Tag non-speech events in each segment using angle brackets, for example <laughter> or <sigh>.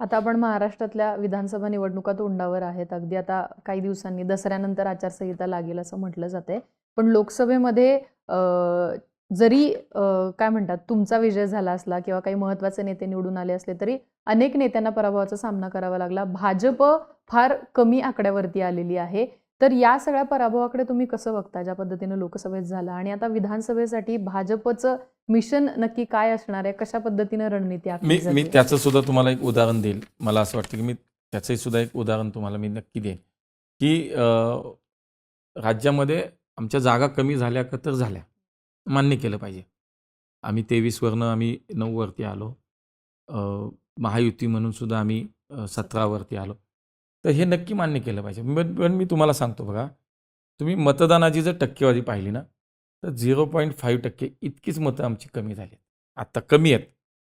आता आपण महाराष्ट्रातल्या विधानसभा निवडणुका तोंडावर आहेत. अगदी आता काही दिवसांनी दसऱ्यानंतर आचारसंहिता लागेल असं म्हटलं जाते पण लोकसभेमध्ये जरी काय म्हणतात तुमचा विजय झाला असला किंवा काही महत्त्वाचे नेते निवडून आले असले तरी अनेक नेत्यांना पराभवाचा सामना करावा लागला. भाजप फार कमी आकड्यावरती आलेली आहे. तर या सगळ्या पराभवाकडे तुम्ही कसं बघता? ज्या पद्धतीनं लोकसभेत झाला आणि आता विधानसभेसाठी भाजपचं मिशन नक्की काय असणार आहे? कशा पद्धतीनं रणनीती मी मी? त्याचं सुद्धा तुम्हाला एक उदाहरण देईल. मला असं वाटतं की मी त्याचंही सुद्धा एक उदाहरण तुम्हाला मी नक्की देईन. की राज्यामध्ये आमच्या जागा कमी झाल्या का तर झाल्या. मान्य केलं पाहिजे. आम्ही तेवीसवरनं आम्ही नऊवरती आलो. महायुती म्हणून सुद्धा आम्ही सतरावरती आलो. तर हे नक्की मान्य केलं पाहिजे. पण मी तुम्हाला सांगतो बघा. तुम्ही मतदानाची जर टक्केवारी पाहिली ना तर झिरो पॉईंट फाईव्ह टक्के इतकीच मतं आमची कमी झाली आत्ता कमी आहेत.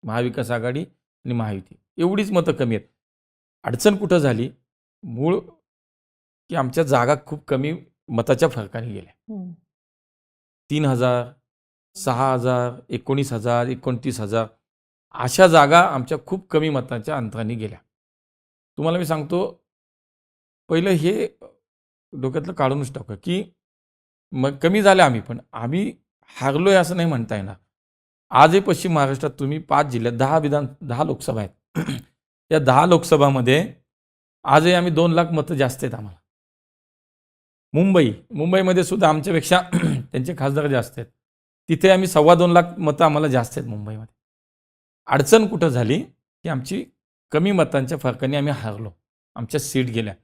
महाविकास आघाडी आणि महायुती. एवढीच मतं कमी आहेत. अडचण कुठं झाली? मूळ की आमच्या जागा खूप कमी मताच्या फरकाने गेल्या. तीन हजार सहा हजार एकोणीस हजार एकोणतीस हजार अशा जागा आमच्या खूप कमी मताच्या अंतराने गेल्या. तुम्हाला मी सांगतो पहिलं हे डोक्यातलं काढूनच टाकू की मग कमी झाले आम्ही पण आम्ही हारलोय असं नाही म्हणता येणार. आजही पश्चिम महाराष्ट्रात तुम्ही पाच जिल्ह्यात दहा विधान दहा लोकसभा आहेत. <clears throat> या दहा लोकसभामध्ये आजही आम्ही दोन लाख मतं जास्त आहेत आम्हाला. मुंबई मुंबईमध्ये सुद्धा आमच्यापेक्षा <clears throat> त्यांचे खासदार जास्त आहेत. तिथे आम्ही सव्वा दोन लाख मतं आम्हाला जास्त आहेत मुंबईमध्ये. अडचण कुठं झाली? की आमची कमी मतांच्या फरकाने आम्ही हारलो. आमच्या सीट गेल्या.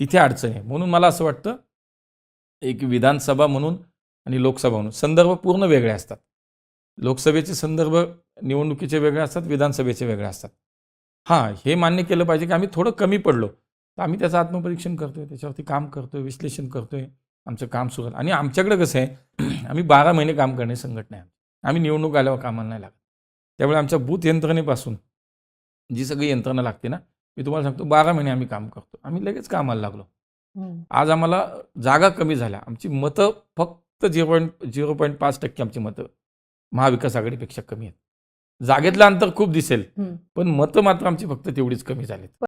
तिथे अडचण आहे. म्हणून मला असं वाटतं एक विधानसभा म्हणून आणि लोकसभा म्हणून संदर्भ पूर्ण वेगळे असतात. लोकसभेचे संदर्भ निवडणुकीचे वेगळे असतात विधानसभेचे वेगळे असतात. हां हे मान्य केलं पाहिजे की आम्ही थोडं कमी पडलो. तर आम्ही त्याचं आत्मपरीक्षण करतोय त्याच्यावरती काम करतोय विश्लेषण करतोय आमचं काम सुरू आणि आमच्याकडे कसं आहे <clears throat> आम्ही बारा महिने काम करणे संघटना आहे आम्ही निवडणूक आल्यावर कामाला नाही लागत. त्यामुळे आमच्या बूथ यंत्रणेपासून जी सगळी यंत्रणा लागते ना मी तुम्हाला सांगतो बारा महिने आम्ही काम करतो. आम्ही लगेच कामाला लागलो. आज आम्हाला जागा कमी झाल्या. आमची मतं फक्त झिरो पॉईंट झिरो पॉईंट पाच टक्के आमची मतं महाविकास आघाडीपेक्षा कमी आहेत. जागेतलं अंतर खूप दिसेल. पण मतं मात्र आमची फक्त तेवढीच कमी झालीत.